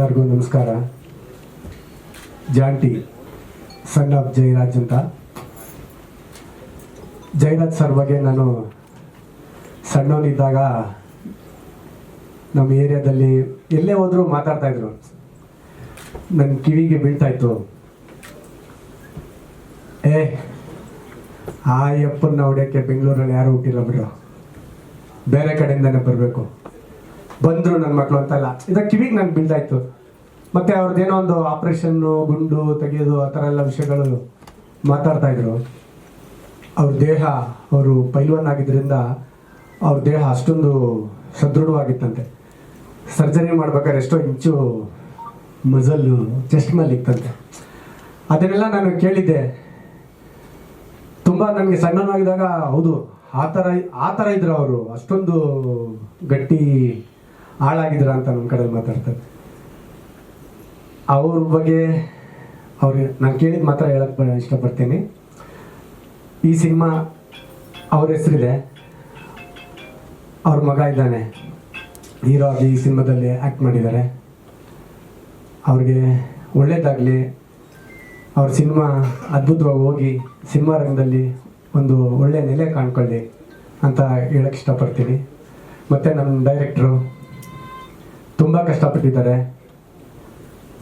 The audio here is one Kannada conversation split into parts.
ಎಲ್ಲರಿಗೂ ನಮಸ್ಕಾರ. ಜಾಂಟಿ ಸನ್ ಆಫ್ ಜಯರಾಜ್ ಅಂತ. ಜಯರಾಜ್ ಸರ್ ಬಗ್ಗೆ ನಾನು ಸಣ್ಣವನಿದ್ದಾಗ ನಮ್ಮ ಏರಿಯಾದಲ್ಲಿ ಎಲ್ಲೇ ಹೋದರೂ ಮಾತಾಡ್ತಾ ಇದ್ರು. ನನ್ನ ಕಿವಿಗೆ ಬೀಳ್ತಾ ಇತ್ತು. ಏ, ಆ ಯಪ್ಪನ್ನ ಹೊಡೆಯೋಕ್ಕೆ ಬೆಂಗಳೂರಲ್ಲಿ ಯಾರು ಹುಟ್ಟಿಲ್ಲ ಬಿಡು. ಬೇರೆ ಕಡೆಯಿಂದನೇ ಬರಬೇಕು. ಬಂದರು ನನ್ನ ಮಕ್ಕಳು ಅಂತಲ್ಲ. ಇದಕ್ಕೆ ಕಿವಿಗೆ ನಾನು ಬೀಳ್ತಾ ಇತ್ತು. ಮತ್ತೆ ಅವ್ರದ್ದೇನೋ ಒಂದು ಆಪರೇಷನ್ ಗುಂಡು ತೆಗೆಯೋದು ಆ ಥರ ಎಲ್ಲ ವಿಷಯಗಳು ಮಾತಾಡ್ತಾ ಇದ್ರು. ಅವ್ರ ದೇಹ, ಅವರು ಪೈಲ್ವಾನ್ ಆಗಿದ್ದರಿಂದ ಅವ್ರ ದೇಹ ಅಷ್ಟೊಂದು ಸದೃಢವಾಗಿತ್ತಂತೆ. ಸರ್ಜರಿ ಮಾಡ್ಬೇಕಾದ್ರೆ ಎಷ್ಟೋ ಇಂಚು ಮಜಲ್ ಚೆಸ್ಟ್ ಮೇಲೆ ಇತ್ತಂತೆ. ಅದನ್ನೆಲ್ಲ ನಾನು ಕೇಳಿದ್ದೆ. ತುಂಬ ನನಗೆ ಸಣ್ಣನಾಗಿದ್ದಾಗ ಹೌದು, ಆ ಥರ ಆ ಥರ ಇದ್ರು ಅವರು. ಅಷ್ಟೊಂದು ಗಟ್ಟಿ ಹಾಳಾಗಿದ್ರ ಅಂತ ನಮ್ಮ ಕಡೆ ಮಾತಾಡ್ತಾರೆ. ಅವ್ರ ಬಗ್ಗೆ ಅವ್ರಿಗೆ ನಾನು ಕೇಳಿದ ಮಾತ್ರ ಹೇಳಕ್ ಇಷ್ಟಪಡ್ತೀನಿ. ಈ ಸಿನಿಮಾ ಅವ್ರ ಹೆಸರಿದೆ. ಅವ್ರ ಮಗ ಇದ್ದಾನೆ. ಹೀರೋ ಆಗಿ ಈ ಸಿನಿಮಾದಲ್ಲಿ ಆ್ಯಕ್ಟ್ ಮಾಡಿದ್ದಾರೆ ಅವ್ರಿಗೆ ಒಳ್ಳೇದಾಗಲಿ. ಅವ್ರ ಸಿನಿಮಾ ಅದ್ಭುತವಾಗಿ ಹೋಗಿ ಸಿನಿಮಾ ರಂಗದಲ್ಲಿ ಒಂದು ಒಳ್ಳೆ ನೆಲೆ ಕಾಣ್ಕೊಳ್ಳಿ ಅಂತ ಹೇಳಕ್ಕೆ ಇಷ್ಟಪಡ್ತೀನಿ. ಮತ್ತು ನಮ್ಮ ಡೈರೆಕ್ಟ್ರು ತುಂಬ ಕಷ್ಟಪಟ್ಟಿದ್ದಾರೆ.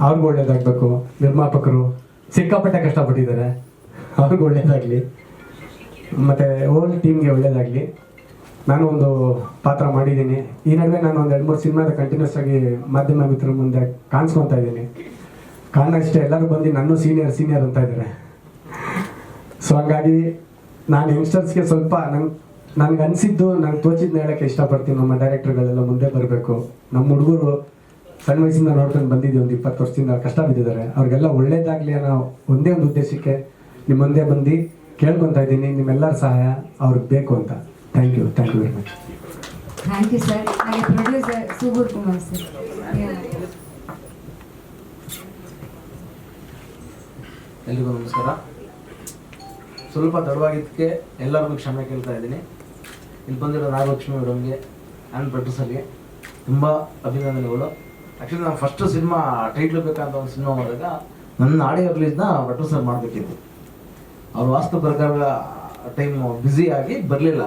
ಅವ್ರಿಗೂ ಒಳ್ಳೇದಾಗಬೇಕು ನಿರ್ಮಾಪಕರು ಸಿಕ್ಕಾಪಟ್ಟೆ ಕಷ್ಟಪಟ್ಟಿದ್ದಾರೆ. ಅವ್ರಿಗೂ ಒಳ್ಳೇದಾಗಲಿ ಮತ್ತು ಓಲ್ ಟೀಮ್ಗೆ ಒಳ್ಳೇದಾಗಲಿ. ನಾನು ಒಂದು ಪಾತ್ರ ಮಾಡಿದ್ದೀನಿ. ಈ ನಡುವೆ ನಾನು ಒಂದು ಎರಡು ಮೂರು ಸಿನಿಮಾದ ಕಂಟಿನ್ಯೂಸ್ ಆಗಿ ಮಾಧ್ಯಮ ಮಿತ್ರರ ಮುಂದೆ ಕಾಣಿಸ್ಕೊತಾ ಇದ್ದೀನಿ. ಕಾರಣ ಇಷ್ಟೇ, ಎಲ್ಲರೂ ಬಂದು ನನ್ನ ಸೀನಿಯರ್ ಸೀನಿಯರ್ ಅಂತ ಇದ್ದಾರೆ. ಸೊ ಹಂಗಾಗಿ ನಾನು ಯಂಗ್ಸ್ಟರ್ಸ್ಗೆ ಸ್ವಲ್ಪ ನಂಗೆ ನನಗೆ ಅನಿಸಿದ್ದು ನಂಗೆ ತೋಚಿದ್ದು ಹೇಳೋಕ್ಕೆ ಇಷ್ಟಪಡ್ತೀನಿ. ನಮ್ಮ ಡೈರೆಕ್ಟರ್ಗಳೆಲ್ಲ ಮುಂದೆ ಬರಬೇಕು. ನಮ್ಮ ಹುಡುಗರು ಸಣ್ಣ ವಯಸ್ಸಿಂದ ನೋಡ್ಕೊಂಡು ಬಂದಿದ್ದೀವಿ ಒಂದು ಇಪ್ಪತ್ತು ವರ್ಷದಿಂದ ಕಷ್ಟ ಬಿದ್ದಿದ್ದಾರೆ ಅವ್ರಿಗೆಲ್ಲ ಒಳ್ಳೇದಾಗಲಿ ಅನ್ನೋ ಒಂದೇ ಒಂದು ಉದ್ದೇಶಕ್ಕೆ ನಿಮ್ಮ ಮುಂದೆ ಬಂದು ಕೇಳ್ಕೊತಾ ಇದ್ದೀನಿ. ನಿಮ್ಮೆಲ್ಲರ ಸಹಾಯ ಅವ್ರಿಗೆ ಬೇಕು ಅಂತ. Thank you thank you very much thank you sir ಹಾಗೆ ಪ್ರೊಡ್ಯೂಸರ್ ಸುಬೂರ್ ಕುಮಾರ್ ಸರ್ ಎಲ್ರಿಗೂ ನಮಸ್ಕಾರ. ಸ್ವಲ್ಪ ತಡವಾಗಿದ್ದಕ್ಕೆ ಎಲ್ಲರಿಗೂ ಕ್ಷಮೆ ಕೇಳ್ತಾ ಇದ್ದೀನಿ. ಇಲ್ಲಿ ಬಂದಿರೋ ನಾಗಲಕ್ಷ್ಮಿ ಮೇಡಮ್ಗೆ ಆ್ಯಂಡ್ ಪ್ರೊಡ್ಯೂಸರ್ಗೆ ತುಂಬ ಅಭಿನಂದನೆಗಳು. ಆ್ಯಕ್ಚುಲಿ ನಾನು ಫಸ್ಟ್ ಸಿನಿಮಾ ಟೈಟ್ಲ್ ಬೇಕಂತ ಒಂದು ಸಿನಿಮಾ ಮಾಡಿದಾಗ ನನ್ನ ಆಡಿಯೋ ರಿಲೀಸ್ನ ಸರ್ ಮಾಡಬೇಕಿತ್ತು. ಅವ್ರು ವಾಸ್ತು ಪ್ರಕಾರ ಟೈಮ್ ಬ್ಯುಸಿ ಆಗಿ ಬರಲಿಲ್ಲ.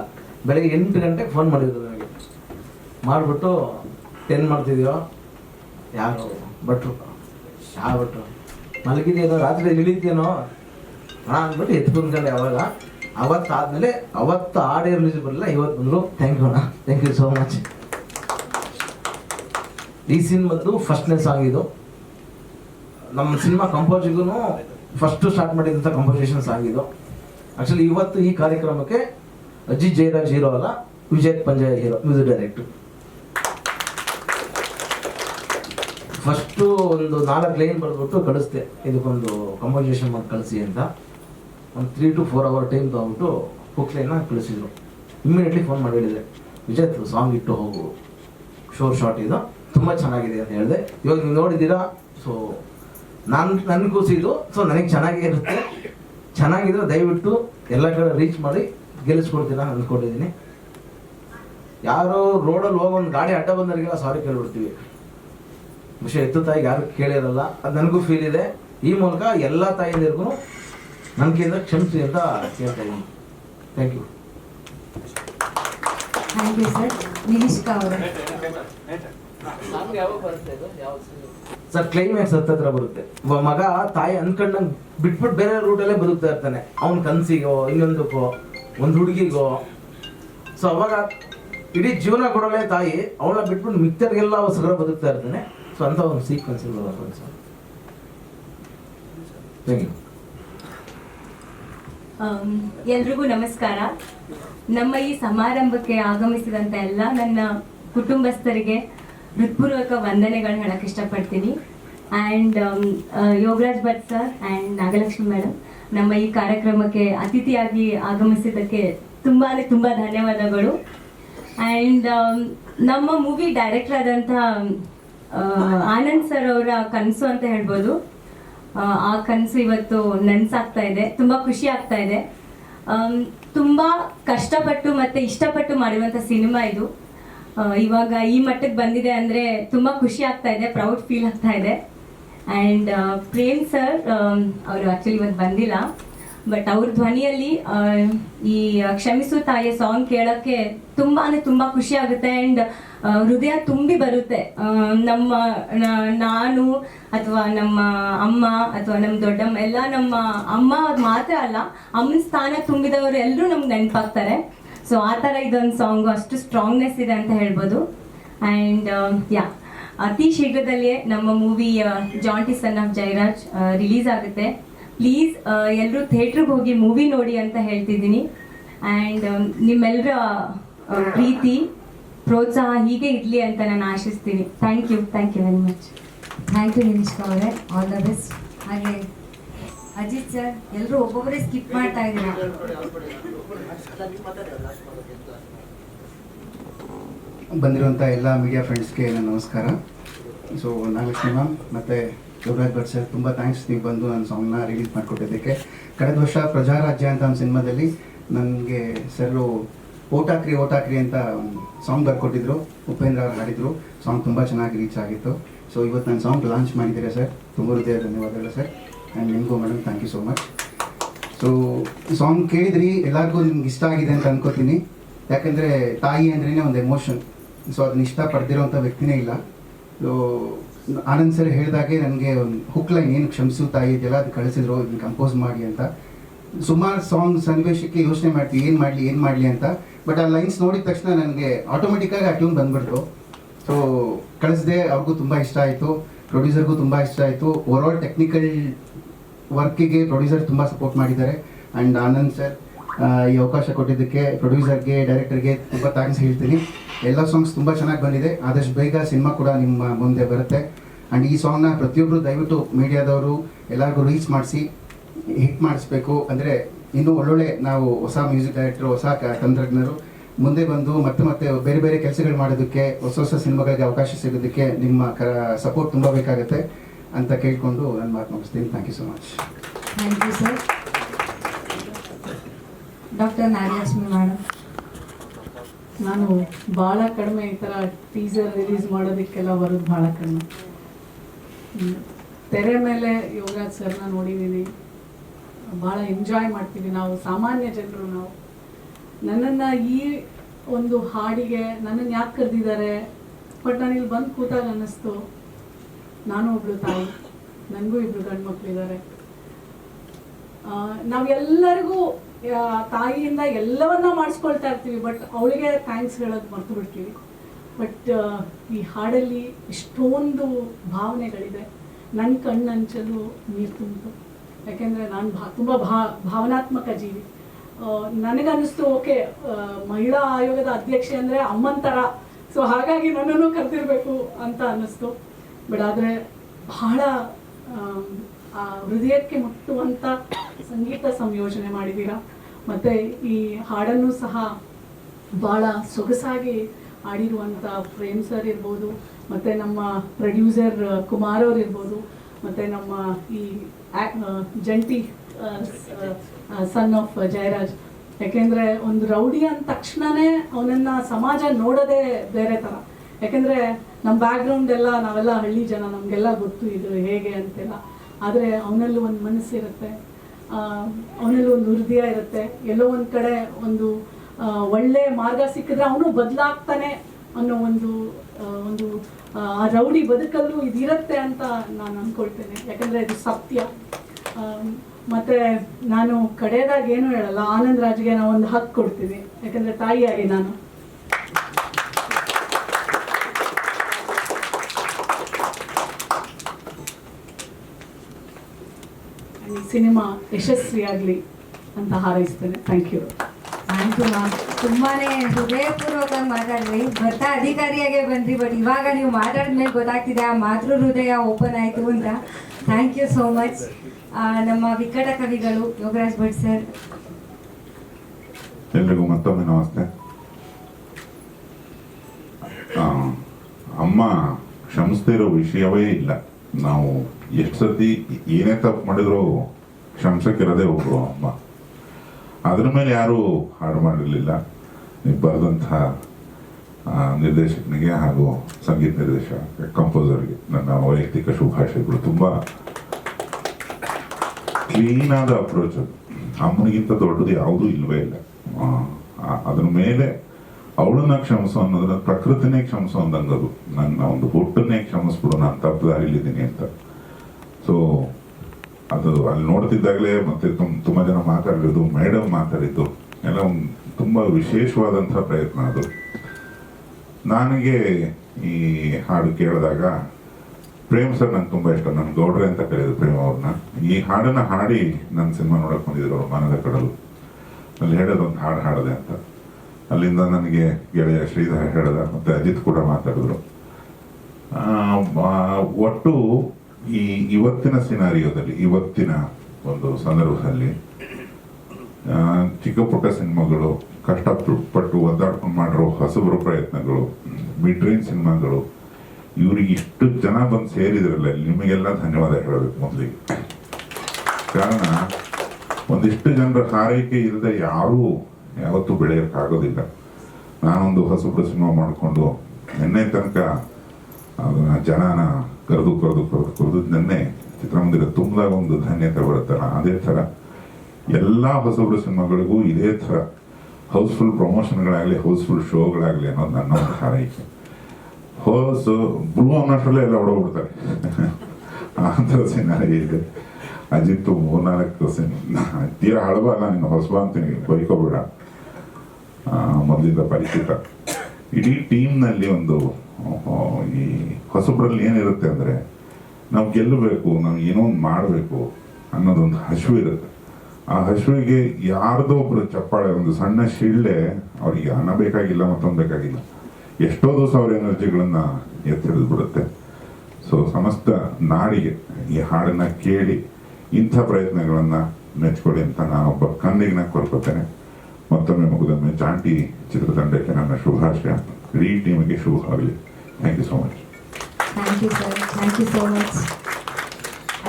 ಬೆಳಗ್ಗೆ ಎಂಟು ಗಂಟೆಗೆ ಫೋನ್ ಮಾಡಿದ್ರು ನನಗೆ. ಮಾಡಿಬಿಟ್ಟು ಟೆನ್ ಮಾಡ್ತಿದ್ಯೋ? ಯಾರು? ಭಟ್ರು. ಯಾವ ಭಟ್ರು? ಮಲಗಿದೆಯೋ ರಾತ್ರಿ ಇಳಿದ್ಯೇನೋ ಹಣ ಅಂದ್ಬಿಟ್ಟು ಎತ್ಕೊಂಡ್ಕೊಂಡೆ ಅವಾಗ. ಅವತ್ತು ಆದಮೇಲೆ ಅವತ್ತು ಆಡಿಯೋ ರಿಲೀಸ್ ಬರಲಿಲ್ಲ, ಇವತ್ತು ಬಂದರು. ಥ್ಯಾಂಕ್ ಯು ಅಣ್ಣ. ಥ್ಯಾಂಕ್ ಯು ಸೋ ಮಚ್ ಈ ಸಿನಿಮಾದು ಫಸ್ಟ್ನೇ ಸಾಂಗ್ ಇದು. ನಮ್ಮ ಸಿನಿಮಾ ಕಂಪೋಸಿಗೂ ಫಸ್ಟ್ ಸ್ಟಾರ್ಟ್ ಮಾಡಿದಂಥ ಕಂಪೋಸಿಷನ್ ಸಾಂಗ್ ಇದು. ಆ್ಯಕ್ಚುಲಿ ಇವತ್ತು ಈ ಕಾರ್ಯಕ್ರಮಕ್ಕೆ ಅಜಿ ಜಯರಾಜ್ ಹೀರೋ ಅಲ್ಲ, Vijay Panjay hero music director first ಒಂದು ನಾಲ್ಕು ಲೈನ್ ಬರೆದ್ಬಿಟ್ಟು ಕಳಿಸ್ದೆ. ಇದಕ್ಕೊಂದು ಕಂಪೋಸಿಷನ್ ಮಾಡಿ ಕಳಿಸಿ ಅಂತ. ಒಂದು three to four hour time ತೊಗೊಂಬಿಟ್ಟು book ಲೈನ್ನ ಕಳಿಸಿದ್ರು. ಇಮ್ಮಿಡಿಯೇಟ್ಲಿ ಫೋನ್ ಮಾಡಿ ಹೇಳಿದೆ, ವಿಜಯ್ ಸಾಂಗ್ ಇಟ್ಟು ಹೋಗು. ಶೋರ್ ಶಾರ್ಟ್ ಇದು. ತುಂಬ ಚೆನ್ನಾಗಿದೆ ಅಂತ ಹೇಳಿದೆ. ಇವಾಗ ನೀವು ನೋಡಿದ್ದೀರಾ? ಸೊ ನಾನು ನನ್ನ ಕೂಸಿದ್ದು ಸೊ ನನಗೆ ಚೆನ್ನಾಗೇ ಇರುತ್ತೆ. ಚೆನ್ನಾಗಿದ್ರೆ ದಯವಿಟ್ಟು ಎಲ್ಲ ಕಡೆ ರೀಚ್ ಮಾಡಿ ಗೆಲ್ಲಿಸ್ಕೊಡ್ತೀರಾ ಅಂದ್ಕೊಂಡಿದ್ದೀನಿ ಯಾರೋ ರೋಡಲ್ಲಿ ಹೋಗೋ ಒಂದು ಗಾಡಿ ಅಡ್ಡ ಬಂದವರಿಗೆಲ್ಲ ಸಾರಿ ಕೇಳ್ಬಿಡ್ತೀವಿ. ವಿಷಯ ಎತ್ತು ತಾಯಿಗೆ ಯಾರು ಕೇಳಿರಲ್ಲ. ಅದು ನನಗೂ ಫೀಲ್ ಇದೆ. ಈ ಮೂಲಕ ಎಲ್ಲ ತಾಯಿಯಂದಿರಿಗೂ ನನಗಿಂತ ಕ್ಷಮಿಸಿ ಅಂತ ಕೇಳ್ತಾ ಇದ್ದೀನಿ. Thank you thank you sir sir climax ಹತ್ತತ್ರ ಬರುತ್ತೆ. ಮಗ ತಾಯಿ ಅನ್ಕೊಂಡಂಗೆ ಬಿಟ್ಬಿಟ್ಟು ಬೇರೆ ರೂಟಲ್ಲೇ ಬದುಕ್ತಾ ಇರ್ತಾನೆ. ಅವ್ನ ಕನ್ಸಿಗೋ ಇನ್ನೊಂದಕ್ಕೋ ಒಂದು ಹುಡುಗಿಗೋ. ಸೊ ಅವಾಗ ಇಡೀ ಜೀವನ ಕೊಡಲೇ ತಾಯಿ ಅವಳ ಬಿಟ್ಬಿಟ್ಟು ಮಿಕ್ತರಿಗೆಲ್ಲ ಅವಸರ ಬದುಕ್ತಾ ಇರ್ತಾನೆ. ಸೊ ಅಂತ ಒಂದು ಸೀಕ್ವೆನ್ಸ್ ಇಲ್ಲ ಸರ್? ಥ್ಯಾಂಕ್ ಯು ಆಮ್, ಎಲ್ರಿಗೂ ನಮಸ್ಕಾರ. ನಮ್ಮ ಈ ಸಮಾರಂಭಕ್ಕೆ ಆಗಮಿಸಿದಂತ ಎಲ್ಲ ನನ್ನ ಕುಟುಂಬಸ್ಥರಿಗೆ ಹೃತ್ಪೂರ್ವಕ ವಂದನೆಗಳು ಹೇಳಕ್ ಇಷ್ಟಪಡ್ತೀನಿ. And Yogaraj Bhat sir and Nagalakshmi madam ನಮ್ಮ ಈ ಕಾರ್ಯಕ್ರಮಕ್ಕೆ ಅತಿಥಿಯಾಗಿ ಆಗಮಿಸಿದ್ದಕ್ಕೆ ತುಂಬಾ ತುಂಬ ಧನ್ಯವಾದಗಳು. ಆ್ಯಂಡ್ ನಮ್ಮ ಮೂವಿ ಡೈರೆಕ್ಟರ್ ಆದಂಥ ಆನಂದ್ ಸರ್ ಅವರ ಕನಸು ಅಂತ ಹೇಳ್ಬೋದು. ಆ, ಆ ಕನಸು ಇವತ್ತು ನನ್ಸಾಗ್ತಾ ಇದೆ ತುಂಬ ಖುಷಿ ಆಗ್ತಾ ಇದೆ. ಆಮ್, ತುಂಬ ಕಷ್ಟಪಟ್ಟು ಮತ್ತು ಇಷ್ಟಪಟ್ಟು ಮಾಡಿರುವಂಥ ಸಿನಿಮಾ ಇದು. ಇವಾಗ ಈ ಮಟ್ಟಕ್ಕೆ ಬಂದಿದೆ ಅಂದರೆ ತುಂಬ ಖುಷಿ ಆಗ್ತಾ ಇದೆ ಪ್ರೌಡ್ ಫೀಲ್ ಆಗ್ತಾ ಇದೆ. ಆ್ಯಂಡ್ ಪ್ರೇಮ್ ಸರ್ ಅವರು ಆ್ಯಕ್ಚುಲಿ ಇವತ್ತು ಬಂದಿಲ್ಲ. ಬಟ್ ಅವ್ರ ಧ್ವನಿಯಲ್ಲಿ ಈ ಕ್ಷಮಿಸು ತಾಯಿಯ ಸಾಂಗ್ ಕೇಳೋಕ್ಕೆ ತುಂಬ ಅಂದರೆ ತುಂಬ ಖುಷಿ ಆಗುತ್ತೆ. ಆ್ಯಂಡ್ ಹೃದಯ ತುಂಬಿ ಬರುತ್ತೆ. ನಮ್ಮ ನಾನು ಅಥವಾ ನಮ್ಮ ಅಮ್ಮ ಅಥವಾ ನಮ್ಮ ದೊಡ್ಡಮ್ಮ, ಎಲ್ಲ ನಮ್ಮ ಅಮ್ಮ ಮಾತ್ರ ಅಲ್ಲ, ಅಮ್ಮನ ಸ್ಥಾನ ತುಂಬಿದವರು ಎಲ್ಲರೂ ನಮ್ಗೆ ನೆನಪಾಗ್ತಾರೆ. ಸೊ ಆ ಥರ ಇದೊಂದು ಸಾಂಗು ಅಷ್ಟು ಸ್ಟ್ರಾಂಗ್ನೆಸ್ ಇದೆ ಅಂತ ಹೇಳ್ಬೋದು. ಆ್ಯಂಡ್ ಯಾ ಅತಿ ಶೀಘ್ರದಲ್ಲಿಯೇ ನಮ್ಮ movie Jaanti son of Jairaj release ಆಗುತ್ತೆ. ಪ್ಲೀಸ್ ಎಲ್ಲರೂ ಥಿಯೇಟ್ರಿಗೆ ಹೋಗಿ ಮೂವಿ ನೋಡಿ ಅಂತ ಹೇಳ್ತಿದ್ದೀನಿ. ಆ್ಯಂಡ್ ನಿಮ್ಮೆಲ್ಲರ ಪ್ರೀತಿ, ಪ್ರೋತ್ಸಾಹ ಹೀಗೆ ಇರಲಿ ಅಂತ ನಾನು ಆಶಿಸ್ತೀನಿ. Thank you thank you very much thank you Nimishka ಅವರೇ ಆಲ್ ದ ಬೆಸ್ಟ್ ಹಾಗೆ ಅಜಿತ್ ಸರ್ ಎಲ್ಲರೂ ಒಬ್ಬೊಬ್ಬರೇ ಸ್ಕಿಪ್ ಮಾಡ್ತಾ ಇದ್ದೀರಾ? ಬಂದಿರುವಂಥ ಎಲ್ಲ ಮೀಡಿಯಾ ಫ್ರೆಂಡ್ಸ್ಗೆ ನನ್ನ ನಮಸ್ಕಾರ. ಸೊ ನಾಗಲಕ್ಷ್ಮಿ ಮ್ಯಾಮ್ ಮತ್ತು ಯೋಗರಾಜ್ ಭಟ್ ಸರ್ ತುಂಬ ಥ್ಯಾಂಕ್ಸ್ ನೀವು ಬಂದು ನನ್ನ ಸಾಂಗ್ನ ರಿಲೀಸ್ ಮಾಡಿಕೊಟ್ಟಿದ್ದಕ್ಕೆ. ಕಳೆದ ವರ್ಷ ಪ್ರಜಾರಾಜ್ಯ ಅಂತ ಒಂದು ಸಿನಿಮಾದಲ್ಲಿ ನನಗೆ ಸರು ಓಟಾಕ್ರಿ ಓಟಾಕ್ರಿ ಅಂತ ಸಾಂಗ್ ಬರ್ಕೊಟ್ಟಿದ್ರು. ಉಪೇಂದ್ರ ಅವ್ರು ಹಾಡಿದ್ರು. ಸಾಂಗ್ ತುಂಬ ಚೆನ್ನಾಗಿ ರೀಚ್ ಆಗಿತ್ತು. ಸೊ ಇವತ್ತು ನನ್ನ ಸಾಂಗ್ ಲಾಂಚ್ ಮಾಡಿದ್ದೀರಾ ಸರ್ ತುಂಬ ಹೃದಯ ಧನ್ಯವಾದಗಳು ಸರ್ ಆ್ಯಂಡ್ ನಿಮಗೂ madam thank you so much so song ಕೇಳಿದ್ರಿ, ಎಲ್ಲರಿಗೂ ನಿಮ್ಗೆ ಇಷ್ಟ ಆಗಿದೆ ಅಂತ ಅನ್ಕೋತೀನಿ. ಯಾಕಂದರೆ ತಾಯಿ ಅಂದ್ರೇ ಒಂದು ಎಮೋಷನ್ ಸೊ ಅದನ್ನ ಇಷ್ಟಪಡ್ದಿರೋಂಥ ವ್ಯಕ್ತಿನೇ ಇಲ್ಲ. ಸೊ ಆನಂದ್ ಸರ್ ಹೇಳಿದಾಗೆ ನನಗೆ ಒಂದು ಹುಕ್ ಲೈನ್ ಏನು ಕ್ಷಮಿಸು ತಾಯಿ, ಇದೆಲ್ಲ ಅದು ಕಳಿಸಿದ್ರು, ಇದನ್ನ ಕಂಪೋಸ್ ಮಾಡಿ ಅಂತ. ಸುಮಾರು ಸಾಂಗ್ ಸನ್ನಿವೇಶಕ್ಕೆ ಯೋಚನೆ ಮಾಡ್ತೀವಿ, ಏನು ಮಾಡಲಿ ಏನು ಮಾಡಲಿ ಅಂತ. ಬಟ್ ಆ ಲೈನ್ಸ್ ನೋಡಿದ ತಕ್ಷಣ ನನಗೆ ಆಟೋಮೆಟಿಕ್ಕಾಗಿ ಆ ಟ್ಯೂನ್ ಬಂದ್ಬಿಡ್ತು. ಸೊ ಕಳಿಸ್ದೆ, ಅವ್ರಿಗೂ ತುಂಬ ಇಷ್ಟ ಆಯಿತು. ಪ್ರೊಡ್ಯೂಸರ್ಗೂ ತುಂಬ ಇಷ್ಟ ಆಯಿತು. ಓವರ್ ಟೆಕ್ನಿಕಲ್ ವರ್ಕಿಗೆ ಪ್ರೊಡ್ಯೂಸರ್ ತುಂಬ ಸಪೋರ್ಟ್ ಮಾಡಿದ್ದಾರೆ. ಆ್ಯಂಡ್ ಆನಂದ್ ಸರ್ ಈ ಅವಕಾಶ ಕೊಟ್ಟಿದ್ದಕ್ಕೆ ಪ್ರೊಡ್ಯೂಸರ್ಗೆ ಡೈರೆಕ್ಟರ್ಗೆ ತುಂಬ ಥ್ಯಾಂಕ್ಸ್ ಹೇಳ್ತೀನಿ. ಎಲ್ಲ ಸಾಂಗ್ಸ್ ತುಂಬ ಚೆನ್ನಾಗಿ ಬಂದಿದೆ. ಆದಷ್ಟು ಬೇಗ ಸಿನಿಮಾ ಕೂಡ ನಿಮ್ಮ ಮುಂದೆ ಬರುತ್ತೆ. ಆ್ಯಂಡ್ ಈ ಸಾಂಗ್ನ ಪ್ರತಿಯೊಬ್ಬರು ದಯವಿಟ್ಟು ಮೀಡಿಯಾದವರು ಎಲ್ಲರಿಗೂ ರೀಚ್ ಮಾಡಿಸಿ ಹಿಟ್ ಮಾಡಿಸ್ಬೇಕು. ಅಂದರೆ ಇನ್ನೂ ಒಳ್ಳೊಳ್ಳೆ ನಾವು ಹೊಸ ಮ್ಯೂಸಿಕ್ ಡೈರೆಕ್ಟರ್ ಹೊಸ ತಂತ್ರಜ್ಞರು ಮುಂದೆ ಬಂದು ಮತ್ತೆ ಮತ್ತೆ ಬೇರೆ ಬೇರೆ ಕೆಲಸಗಳು ಮಾಡೋದಕ್ಕೆ, ಹೊಸ ಹೊಸ ಸಿನಿಮಾಗಳಿಗೆ ಅವಕಾಶ ಸಿಗೋದಕ್ಕೆ ನಿಮ್ಮ ಸಪೋರ್ಟ್ ತುಂಬ ಬೇಕಾಗುತ್ತೆ ಅಂತ ಕೇಳಿಕೊಂಡು ನನ್ನ ಮಾತು ಮುಗಿಸ್ತೀನಿ. Thank you so much thank you sir doctor Nagalakshmi madam ನಾನು ಭಾಳ ಕಡಿಮೆ ಈ ಥರ ಟೀಸರ್ ರಿಲೀಸ್ ಮಾಡೋದಕ್ಕೆಲ್ಲ ಬರೋದು ಭಾಳ ಕಡಿಮೆ. ತೆರೆ ಮೇಲೆ ಯೋಗರಾಜ್ ಸರ್ನ ನೋಡಿದ್ದೀನಿ ಭಾಳ ಎಂಜಾಯ್ ಮಾಡ್ತೀವಿ ನಾವು, ಸಾಮಾನ್ಯ ಜನರು ನಾವು. ನನ್ನನ್ನು ಈ ಒಂದು ಹಾಡಿಗೆ ನನ್ನನ್ನು ಯಾಕೆ ಕರೆದಿದ್ದಾರೆ? ಬಟ್ ನಾನು ಇಲ್ಲಿ ಬಂದು ಕೂತಾಗ ಅನ್ನಿಸ್ತು. ನಾನು ಒಬ್ಳು ತಾಯಿ. ನನಗೂ ಇಬ್ರು ಗಂಡು ಮಕ್ಕಳಿದ್ದಾರೆ ನಾವೆಲ್ಲರಿಗೂ ತಾಯಿಯಿಂದ ಎಲ್ಲವನ್ನ ಮಾಡಿಸ್ಕೊಳ್ತಾ ಇರ್ತೀವಿ, ಬಟ್ ಅವಳಿಗೆ ಥ್ಯಾಂಕ್ಸ್ ಹೇಳೋದು ಮರ್ತು ಬಿಡ್ತೀವಿ. ಬಟ್ ಈ ಹಾಡಲ್ಲಿ ಇಷ್ಟೊಂದು ಭಾವನೆಗಳಿದೆ. ನನ್ನ ಕಣ್ಣಂಚಲು ನೀರು ತುಂಬಿತು. ಯಾಕೆಂದರೆ ನಾನು ಭಾ, ತುಂಬ ಭಾವನಾತ್ಮಕ ಜೀವಿ. ನನಗನ್ನಿಸ್ತು, ಓಕೆ ಮಹಿಳಾ ಆಯೋಗದ ಅಧ್ಯಕ್ಷೆ ಅಂದರೆ ಅಮ್ಮನ ಥರ ಸೊ ಹಾಗಾಗಿ ನನ್ನನ್ನು ಕರೆದಿರಬೇಕು ಅಂತ ಅನ್ನಿಸ್ತು. ಬಟ್ ಆದರೆ ಬಹಳ, ಆ ಹೃದಯಕ್ಕೆ ಮುಟ್ಟುವಂಥ ಸಂಗೀತ ಸಂಯೋಜನೆ ಮಾಡಿದ್ದೀರಾ. ಮತ್ತು ಈ ಹಾಡನ್ನು ಸಹ ಭಾಳ ಸೊಗಸಾಗಿ ಆಡಿರುವಂಥ ಪ್ರೇಮ್ ಸರ್ ಇರ್ಬೋದು, ಮತ್ತು ನಮ್ಮ ಪ್ರೊಡ್ಯೂಸರ್ ಕುಮಾರ್ ಅವ್ರು ಇರ್ಬೋದು, ಮತ್ತು ನಮ್ಮ ಈ ಜಂಟಿ ಸನ್ ಆಫ್ ಜಯರಾಜ್. ಯಾಕೆಂದರೆ ಒಂದು ರೌಡಿ ಅಂದ ತಕ್ಷಣವೇ ಅವನನ್ನು ಸಮಾಜ ನೋಡೋದೇ ಬೇರೆ ಥರ ಯಾಕೆಂದರೆ ನಮ್ಮ ಬ್ಯಾಕ್ಗ್ರೌಂಡ್ ಎಲ್ಲ ನಾವೆಲ್ಲ ಹಳ್ಳಿ ಜನ ನಮಗೆಲ್ಲ ಗೊತ್ತು ಇದು ಹೇಗೆ ಅಂತೆಲ್ಲ. ಆದರೆ ಅವನಲ್ಲೂ ಒಂದು ಮನಸ್ಸಿರುತ್ತೆ. ಅವನಲ್ಲೂ ಒಂದು ಹೃದಯ ಇರುತ್ತೆ. ಎಲ್ಲೋ ಒಂದು ಕಡೆ ಒಂದು ಒಳ್ಳೆ ಮಾರ್ಗ ಸಿಕ್ಕಿದ್ರೆ ಅವನು ಬದಲಾಗ್ತಾನೆ ಅನ್ನೋ ಒಂದು ಒಂದು ಆ, ರೌಡಿ ಬದುಕಲ್ಲೂ ಇದಿರುತ್ತೆ ಅಂತ ನಾನು ಅಂದ್ಕೊಳ್ತೇನೆ ಯಾಕಂದರೆ ಇದು ಸತ್ಯ. ಮತ್ತೆ ನಾನು ಕಡೆಯದಾಗ ಏನು ಹೇಳಲ್ಲ, ಆನಂದ್ ರಾಜ್ಗೆ ನಾವು ಒಂದು ಹಕ್ಕು ಕೊಡ್ತೀವಿ. ಯಾಕಂದರೆ ತಾಯಿಯಾಗಿ ನಾನು. ಸಿನಿಮಾ ಯಶಸ್ವಿಯಾಗಲಿ ಅಂತ ಹಾರೈಸ್ತೇನೆ. Thank you thank you ma'am ತುಂಬಾನೇ ಹೃದಯಪೂರ್ವಕ ಮಾತಾಡಿದ್ರಿ ಬರ್ತಾ ಅಧಿಕಾರಿಯಾಗೆ ಬಂದ್ರಿ, ಬಟ್ ಇವಾಗ ನೀವು ಮಾತಾಡಿದ್ಮೇಲೆ ಗೊತ್ತಾಗ್ತಿದೆ ಆ ಮಾತೃ ಹೃದಯ ಓಪನ್ ಆಯಿತು ಅಂತ. ಥ್ಯಾಂಕ್ ಯು ಸೋ ಮಚ್ ನಮ್ಮ ವಿಕಟ ಕವಿಗಳು ಯೋಗರಾಜ್ ಭಟ್ ಸರ್. ಎಲ್ರಿಗೂ ಮತ್ತೊಮ್ಮೆ ನಮಸ್ತೆ. ಅಮ್ಮ ಕ್ಷಮಿಸ್ತಿರೋ ವಿಷಯವೇ ಇಲ್ಲ. ನಾವು ಎಷ್ಟು ಸತಿ ಏನೇ ತಪ್ಪು ಮಾಡಿದ್ರು ಕ್ಷಮಿಸಕ್ಕಿರೋದೇ ಹೋಗ್ರು ಅಮ್ಮ. ಅದ್ರ ಮೇಲೆ ಯಾರೂ ಹಾಡು ಮಾಡಿರಲಿಲ್ಲ. ಬರೆದಂತಹ ನಿರ್ದೇಶಕನಿಗೆ ಹಾಗೂ ಸಂಗೀತ ನಿರ್ದೇಶಕ ಕಂಪೋಸರ್ಗೆ ನನ್ನ ವೈಯಕ್ತಿಕ ಶುಭಾಶಯಗಳು. ತುಂಬ ಕ್ಲೀನ್ ಆದ ಅಪ್ರೋಚ್ ಅದು ಅಮ್ಮನಿಗಿಂತ ದೊಡ್ಡದು ಯಾವುದೂ ಇಲ್ವೇ ಇಲ್ಲ. ಅದ್ರ ಮೇಲೆ ಅವಳನ್ನ ಕ್ಷಮಿಸೋ ಅನ್ನೋದ್ರ ಪ್ರಕೃತಿನೇ ಕ್ಷಮಿಸು ಅಂದಂಗದು. ನನ್ನ ಒಂದು ಹುಟ್ಟನ್ನೇ ಕ್ಷಮಿಸ್ಬಿಡು, ನಾನು ತಪ್ಪು ದಾರಿಲಿದ್ದೀನಿ ಅಂತ. ಸೊ ಅದು ಅಲ್ಲಿ ನೋಡ್ತಿದ್ದಾಗಲೇ ಮತ್ತೆ ತುಂಬ ತುಂಬ ಜನ ಮಾತಾಡಿರೋದು ಮೇಡಮ್ ಮಾತಾಡಿದ್ದು. ಎಲ್ಲ ಒಂದು ತುಂಬ ವಿಶೇಷವಾದಂಥ ಪ್ರಯತ್ನ ಅದು. ನನಗೆ ಈ ಹಾಡು ಕೇಳಿದಾಗ ಪ್ರೇಮ್ ಸರ್ ನಂಗೆ ತುಂಬ ಇಷ್ಟ. ನನ್ನ ಗೌಡ್ರೆ ಅಂತ ಕರೆಯೋದು ಪ್ರೇಮ್ ಅವ್ರನ್ನ. ಈ ಹಾಡನ್ನ ಹಾಡಿ ನನ್ನ ಸಿನಿಮಾ ನೋಡಕ್ ಬಂದಿದ್ರು ಅವ್ರು ಮನದ ಕಡಲು. ಅಲ್ಲಿ ಹೇಳೋದು ಒಂದು ಹಾಡು ಹಾಡದೆ ಅಂತ. ಅಲ್ಲಿಂದ ನನಗೆ ಗೆಳೆಯ ಶ್ರೀಧರ್ ಹೇಳ್ದ, ಮತ್ತೆ ಅಜಿತ್ ಕೂಡ ಮಾತಾಡಿದ್ರು. ಒಟ್ಟು ಈ ಇವತ್ತಿನ ಸಿನಾರಿಯೋದಲ್ಲಿ, ಇವತ್ತಿನ ಒಂದು ಸಂದರ್ಭದಲ್ಲಿ ಚಿಕ್ಕ ಪುಟ್ಟ ಸಿನಿಮಾಗಳು, ಕಷ್ಟಪಟ್ಟು ಒದ್ದಾಡ್ಕೊಂಡು ಮಾಡಿರೋ ಹೊಸಬರು ಪ್ರಯತ್ನಗಳು ಮಿಡ್ರೇಂಜ್ ಸಿನಿಮಾಗಳು ಇವ್ರಿಗೆ ಇಷ್ಟು ಜನ ಬಂದು ಸೇರಿದ್ರಲ್ಲ ನಿಮಗೆಲ್ಲ ಧನ್ಯವಾದ ಹೇಳಬೇಕು ಮೊದಲಿಗೆ. ಕಾರಣ, ಒಂದಿಷ್ಟು ಜನರ ಹಾರೈಕೆ ಇಲ್ಲದೆ ಯಾರೂ ಯಾವತ್ತೂ ಬೆಳೆಯೋಕ್ಕಾಗೋದಿಲ್ಲ. ನಾನೊಂದು ಹೊಸಬ್ರು ಸಿನಿಮಾ ಮಾಡಿಕೊಂಡು, ನಿನ್ನೆ ತನಕ ಅದನ್ನ ಜನನ ಕರೆದು ಕರೆದು ಕರೆದು ಕರೆದು ನಿನ್ನೆ ಚಿತ್ರಮಂದಿರ ತುಂಬಾ ಒಂದು ಧನ್ಯತೆ ಬರುತ್ತಲ್ಲ ಅದೇ ಥರ ಎಲ್ಲ ಹೊಸಬ್ರ ಸಿನಿಮಾಗಳಿಗೂ ಇದೇ ಥರ ಹೌಸ್ಫುಲ್ ಪ್ರಮೋಷನ್ಗಳಾಗಲಿ, ಹೌಸ್ಫುಲ್ ಶೋಗಳಾಗಲಿ ಅನ್ನೋದು ನನ್ನ ಒಂದು ಹಾರೈಕೆ ಹೋಸ್ ಬ್ಲೂ ಅನ್ನೋಷ್ಟರಲ್ಲೇ ಎಲ್ಲ ಹೊಡೋಗ್ಬಿಡ್ತಾರೆ ಆ ಥರ ಅಜಿತ್ ಇದೆ. ಅಜಿತ್ತು ಮೂರ್ನಾಲ್ಕು ಸಿನಿಮಾ ತೀರಾ ಹಳಬ ಅಲ್ಲ ನೀನು ಹೊಸಬ ಅಂತೀನಿ, ಬೈಕೋಬೇಡ. ಮೊದಲಿಂದ ಪರಿಚಿತ. ಇಡೀ ಟೀಮ್ನಲ್ಲಿ ಒಂದು ಈ ಹೊಸಬ್ರಲ್ಲಿ ಏನಿರುತ್ತೆ ಅಂದರೆ, ನಾವು ಗೆಲ್ಲಬೇಕು, ನಾವು ಏನೋ ಒಂದು ಮಾಡಬೇಕು ಅನ್ನೋದೊಂದು ಹಸಿವು ಇರುತ್ತೆ. ಆ ಹಸಿವಿಗೆ ಯಾರ್ದೋ ಒಬ್ರು ಚಪ್ಪಾಳೆ, ಒಂದು ಸಣ್ಣ ಶಿಳ್ಳೆ, ಅವರಿಗೆ ಅನ್ನ ಬೇಕಾಗಿಲ್ಲ, ಮತ್ತೊಂದು ಬೇಕಾಗಿಲ್ಲ. ಎಷ್ಟೋ ದಿವಸ ಅವ್ರ ಎನರ್ಜಿಗಳನ್ನ ಎತ್ತಿಡಿದು ಬಿಡುತ್ತೆ. ಸೊ ಸಮಸ್ತ ನಾಡಿಗೆ ಈ ಹಾಡನ್ನ ಕೇಳಿ ಇಂಥ ಪ್ರಯತ್ನಗಳನ್ನ ಮೆಚ್ಕೊಳ್ಳಿ ಅಂತ ನಾನೊಬ್ಬ ಕಣ್ಣಿಗೆ ಕೋರ್ಕೋತೇನೆ ಮತ್ತೊಮ್ಮೆ ಮುಗಿದೊಮ್ಮೆ ಜಾಂಟಿ ಚಿತ್ರತಂಡಕ್ಕೆ ನನ್ನ ಶುಭಾಶಯ. ಇಡೀ ಟೀಮಿಗೆ ಶುಭ ಆಗಲಿ. Thank you so much thank you sir thank you so much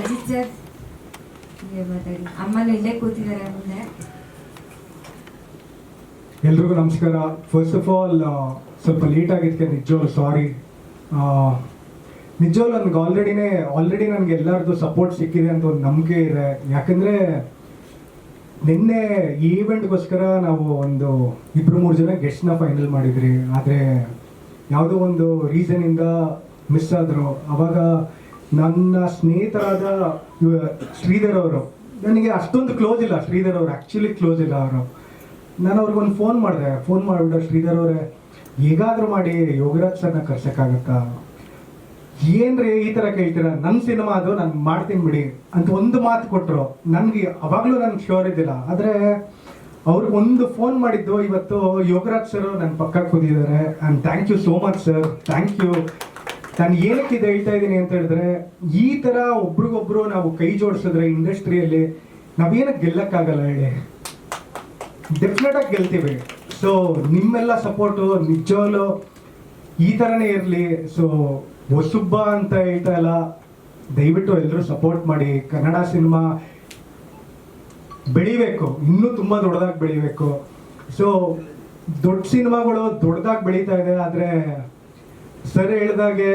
Ajith sir ನೀವೇ ಮಾತಾಡಿ. ಅಮ್ಮನೂ ಇಲ್ಲೇ ಕೂತಿದ್ದಾರೆ ಮುಂದೆ? ಎಲ್ರಿಗೂ ನಮಸ್ಕಾರ. ಫಸ್ಟ್ ಆಫ್ ಆಲ್ ಸ್ವಲ್ಪ ಲೇಟ್ ಆಗಿದ್ದಕ್ಕೆ ನಿಜವಾಗ್ಲೂ ಸಾರಿ ನಿಜವಾಗ್ಲು ನನಗೆ ಆಲ್ರೆಡಿನೇ ಆಲ್ರೆಡಿ ನನಗೆ ಎಲ್ಲರದ್ದು ಸಪೋರ್ಟ್ ಸಿಕ್ಕಿದೆ ಅಂತ ಒಂದು ನಂಬಿಕೆ ಇದೆ. ಯಾಕಂದರೆ ನಿನ್ನೆ ಈವೆಂಟ್ಗೋಸ್ಕರ ನಾವು ಒಂದು ಇಬ್ಬರು ಮೂರು ಜನ ಗೆಸ್ಟ್ನ ಫೈನಲ್ ಮಾಡಿದ್ರಿ. ಆದರೆ ಯಾವುದೋ ಒಂದು ರೀಸನಿಂದ ಮಿಸ್ ಆದರು. ಅವಾಗ ನನ್ನ ಸ್ನೇಹಿತರಾದ ಶ್ರೀಧರ್ ಅವರು. ನನಗೆ ಅಷ್ಟೊಂದು ಕ್ಲೋಸ್ ಇಲ್ಲ. ಶ್ರೀಧರ್ ಅವರು ಆ್ಯಕ್ಚುಲಿ ಕ್ಲೋಸ್ ಇಲ್ಲ ಅವರು. ನಾನು ಅವ್ರಿಗೊಂದು ಫೋನ್ ಮಾಡಿದೆ. ಫೋನ್ ಮಾಡಿಬಿಟ್ಟು ಶ್ರೀಧರ್ ಅವರೇ ಹೇಗಾದರೂ ಮಾಡಿ ಯೋಗರಾಜ್ ಸರ್ನ ಕರ್ಸೋಕ್ಕಾಗತ್ತಾ? ಏನ್ರಿ ಈ ತರ ಕೇಳ್ತೀರಾ? ನನ್ನ ಸಿನಿಮಾ ಅದು, ನಾನು ಮಾಡ್ತೀನಿ ಬಿಡಿ ಅಂತ ಒಂದು ಮಾತು ಕೊಟ್ಟರು ನನಗೆ ಅವಾಗ್ಲೂ ನನ್ಗೆ ಶೋರ್ ಇದ್ದಿಲ್ಲ. ಆದ್ರೆ ಅವ್ರಿಗೆ ಒಂದು ಫೋನ್ ಮಾಡಿದ್ದು, ಇವತ್ತು ಯೋಗರಾಜ್ ಸರ್ ನನ್ನ ಪಕ್ಕ ಕೂತಿದ್ದಾರೆ. And thank you so much sir thank you ನಾನು ಏನಕ್ಕೆ ಇದು ಹೇಳ್ತಾ ಇದ್ದೀನಿ ಅಂತ ಹೇಳಿದ್ರೆ, ಈ ತರ ಒಬ್ರಿಗೊಬ್ರು ನಾವು ಕೈ ಜೋಡಿಸಿದ್ರೆ ಇಂಡಸ್ಟ್ರಿಯಲ್ಲಿ ನಾವೇನಕ್ಕೆ ಗೆಲ್ಲಕ್ಕಾಗಲ್ಲ ಹೇಳಿ. ಡೆಫಿನೆಟ್ ಆಗಿ ಗೆಲ್ತೀವಿ. ಸೊ ನಿಮ್ಮೆಲ್ಲ ಸಪೋರ್ಟು ನಿಜವಾಗ್ಲೂ ಈ ಥರನೇ ಇರಲಿ. ಸೊ ಹೊಸುಬ್ಬ ಅಂತ ಹೇಳ್ತಾ ಇಲ್ಲ. ದಯವಿಟ್ಟು ಎಲ್ಲರೂ ಸಪೋರ್ಟ್ ಮಾಡಿ. ಕನ್ನಡ ಸಿನಿಮಾ ಬೆಳಿಬೇಕು. ಇನ್ನೂ ತುಂಬ ದೊಡ್ಡದಾಗಿ ಬೆಳಿಬೇಕು. ಸೊ ದೊಡ್ಡ ಸಿನಿಮಾಗಳು ದೊಡ್ಡದಾಗಿ ಬೆಳೀತಾ ಇದೆ. ಆದರೆ ಸರ್ ಹೇಳಿದಾಗೆ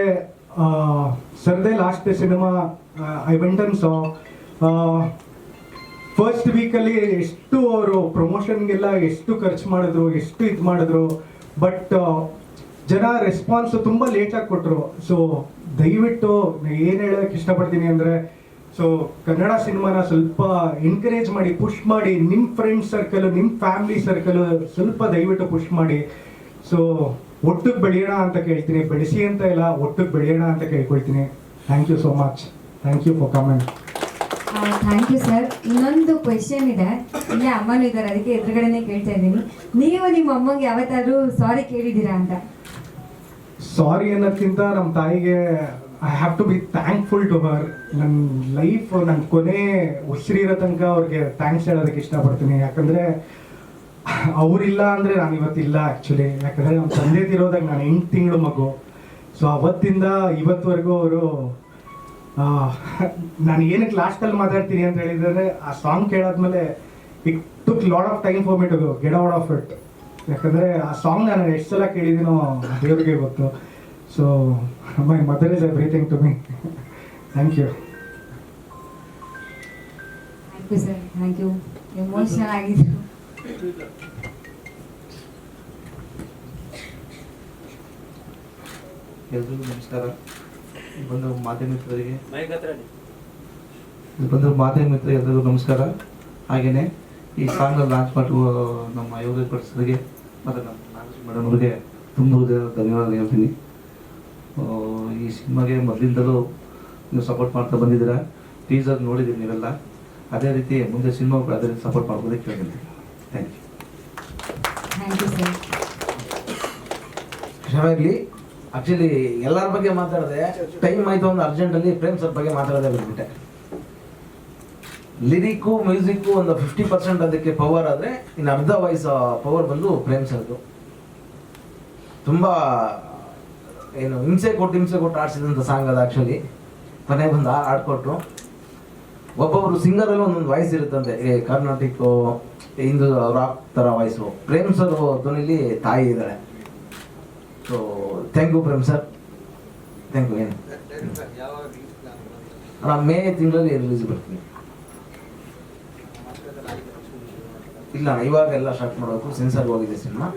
ಸರ್ದೇ last cinema I went and saw first ವೀಕಲ್ಲಿ ಎಷ್ಟು ಅವರು ಪ್ರಮೋಷನ್ಗೆಲ್ಲ ಎಷ್ಟು ಖರ್ಚು ಮಾಡಿದ್ರು, ಎಷ್ಟು ಇದು ಮಾಡಿದ್ರು ಬಟ್ ಜನ ರೆಸ್ಪಾನ್ಸ್ ತುಂಬ ಲೇಟಾಗಿ ಕೊಟ್ಟರು ಸೊ ದಯವಿಟ್ಟು ಏನು ಹೇಳೋಕ್ಕೆ ಇಷ್ಟಪಡ್ತೀನಿ ಅಂದರೆ ಸೊ ಕನ್ನಡ ಸಿನಿಮಾನ ಸ್ವಲ್ಪ ಎನ್ಕರೇಜ್ ಮಾಡಿ ಪುಷ್ ಮಾಡಿ ನಿಮ್ಮ ಫ್ರೆಂಡ್ ಸರ್ಕಲ್ ನಿಮ್ಮ ಫ್ಯಾಮಿಲಿ ಸರ್ಕಲ್ ಸ್ವಲ್ಪ ದಯವಿಟ್ಟು ಪುಷ್ ಮಾಡಿ. ಸೊ ಒಟ್ಟಿಗೆ ಬೆಳೆಯೋಣ ಅಂತ ಕೇಳ್ತೀನಿ. ಬೆಳೆಸಿ ಅಂತ ಇಲ್ಲ, ಒಟ್ಟಿಗೆ ಬೆಳೆಯೋಣ ಅಂತ ಕೇಳ್ಕೊಳ್ತೀನಿ. Thank you so much thank you for comment thank you sir ಇನ್ನೊಂದು ಕ್ವೆಶನ್ ಇದೆ. ಇಲ್ಲೇ ಅಮ್ಮನೂ ಇದ್ದಾರೆ. ಅದಕ್ಕೆ ಎದುರುಗಡೆನೆ ಕೇಳ್ತಾ ಇದ್ದೀನಿ. ನೀವು ನಿಮ್ಮ ಅಮ್ಮಂಗೆ ಯಾವತ್ತಾದ್ರೂ ಸಾರಿ ಕೇಳಿದ್ದೀರಾ ಅಂತ? ಸಾರಿ ಅನ್ನೋದಕ್ಕಿಂತ ನಮ್ಮ ತಾಯಿಗೆ I have to be thankful to her ನನ್ನ ಲೈಫ್ ನನ್ನ ಕೊನೆ ಉಸಿರಿರೋ ತನಕ ಅವ್ರಿಗೆ ಥ್ಯಾಂಕ್ಸ್ ಹೇಳೋದಕ್ಕೆ ಇಷ್ಟಪಡ್ತೀನಿ. ಯಾಕಂದರೆ ಅವರಿಲ್ಲ ಅಂದರೆ ನಾನು ಇವತ್ತಿಲ್ಲ ಆ್ಯಕ್ಚುಲಿ ಯಾಕಂದರೆ ನಮ್ಮ ತಂದೆ ತಿರೋದಾಗ ನಾನು ಎಂಟು ತಿಂಗಳು ಮಗು. ಸೊ ಅವತ್ತಿಂದ ಇವತ್ತುವರೆಗೂ ಅವರು ನಾನು ಏನಕ್ಕೆ ಲಾಸ್ಟಲ್ಲಿ ಮಾತಾಡ್ತೀನಿ ಅಂತ ಹೇಳಿದ್ರೆ ಆ song ಕೇಳಾದ್ಮೇಲೆ it took lot of time for me to get out of it ಯಾಕಂದರೆ ಆ ಸಾಂಗ್ ನಾನು ಎಷ್ಟು ಸಲ ಕೇಳಿದ್ದೀನೋ ದೇವ್ರಿಗೆ ಗೊತ್ತು. So my mother is everything to me thank you thank you sir thank you emotional ಆಗಿದ್ರು ಎಲ್ರಿಗೂ ನಮಸ್ಕಾರ. ಬಂದು ಮಾಧ್ಯಮ ಮಿತ್ರರಿಗೆ. ಬಂದ ಮಾಧ್ಯಮ ಮಿತ್ರ ಎಲ್ಲರಿಗೂ ನಮಸ್ಕಾರ. ಹಾಗೆಯೇ ಈ ಸಾಂಗ್ ಲಾಂಚ್ ಮಾಡುವ ನಮ್ಮ ಯೋಗ ಭಟ್ ಸರ್ಗೆ ಮತ್ತು ನಮ್ಮ ನಾಗೇಶ್ ಮೇಡಮ್ ಅವರಿಗೆ ತುಂಬ ಹೃದಯದ ಧನ್ಯವಾದ ಹೇಳ್ತೀನಿ. ಆ, ಈ ಸಿನಿಮಾಗೆ ಮೊದಲಿಂದಲೂ ನೀವು ಸಪೋರ್ಟ್ ಮಾಡ್ತಾ ಬಂದಿದ್ದೀರಾ? ಟೀಸರ್ ನೋಡಿದ್ದೀರಿ ನೀವೆಲ್ಲ? ಅದೇ ರೀತಿ ಮುಂದೆ ಸಿನಿಮಾ ಅದೇ ರೀತಿ ಸಪೋರ್ಟ್ ಮಾಡ್ಬೋದಕ್ಕೆ ಕೇಳ್ತೀನಿ. Thank you thank you sir ಕ್ಷಮೆ ಇರಲಿ ಆಕ್ಚುಲಿ ಎಲ್ಲರ ಬಗ್ಗೆ ಮಾತಾಡಿದೆ ಟೈಮ್ ಆಯ್ತು ಒಂದು ಅರ್ಜೆಂಟಲ್ಲಿ ಪ್ರೇಮ್ ಸರ್ ಬಗ್ಗೆ ಮಾತಾಡೋದೇ ಬಂದ್ಬಿಟ್ಟೆ ಲಿರಿಕ್ಕು ಮ್ಯೂಸಿಕ್ಕು ಒಂದು ಫಿಫ್ಟಿ ಪರ್ಸೆಂಟ್ ಅದಕ್ಕೆ ಪವರ್ ಆದರೆ, ಇನ್ನು ಅರ್ಧ ವಾಯ್ಸ್ ಪವರ್ ಬಂದು ಪ್ರೇಮ್ ಸರ್ದು ತುಂಬ, ಏನು, ಹಿಂಸೆ ಕೊಟ್ಟು ಹಿಂಸೆ ಕೊಟ್ಟು ಆಡಿಸಿದಂಥ ಸಾಂಗ್ ಅದು ಆ್ಯಕ್ಚುಲಿ ಮನೆ ಬಂದು ಆಡ್ಕೊಟ್ರು. ಒಬ್ಬೊಬ್ರು ಸಿಂಗರಲ್ಲಿ ಒಂದೊಂದು ವಾಯ್ಸ್ ಇರುತ್ತಂತೆ. ಏ, ಕರ್ನಾಟಿಕ್, ಹಿಂದೂ ರಾಕ್ ಥರ ವಾಯ್ಸು ಪ್ರೇಮ್ ಸರ್ ಧ್ವನಿಲಿ ತಾಯಿ ಇದ್ದಾಳೆ. So thank you Prem sir thank you ಏನು ನಾನು ಮೇ ತಿಂಗಳಲ್ಲಿ ರಿಲೀಸ್ ಬರ್ತೀನಿ. ಇಲ್ಲ ಇವಾಗ ಎಲ್ಲ ಸ್ಟಾರ್ಟ್ ಮಾಡಬೇಕು. ಸೆನ್ಸರ್ ಹೋಗಿದೆ ಸಿನಿಮಾ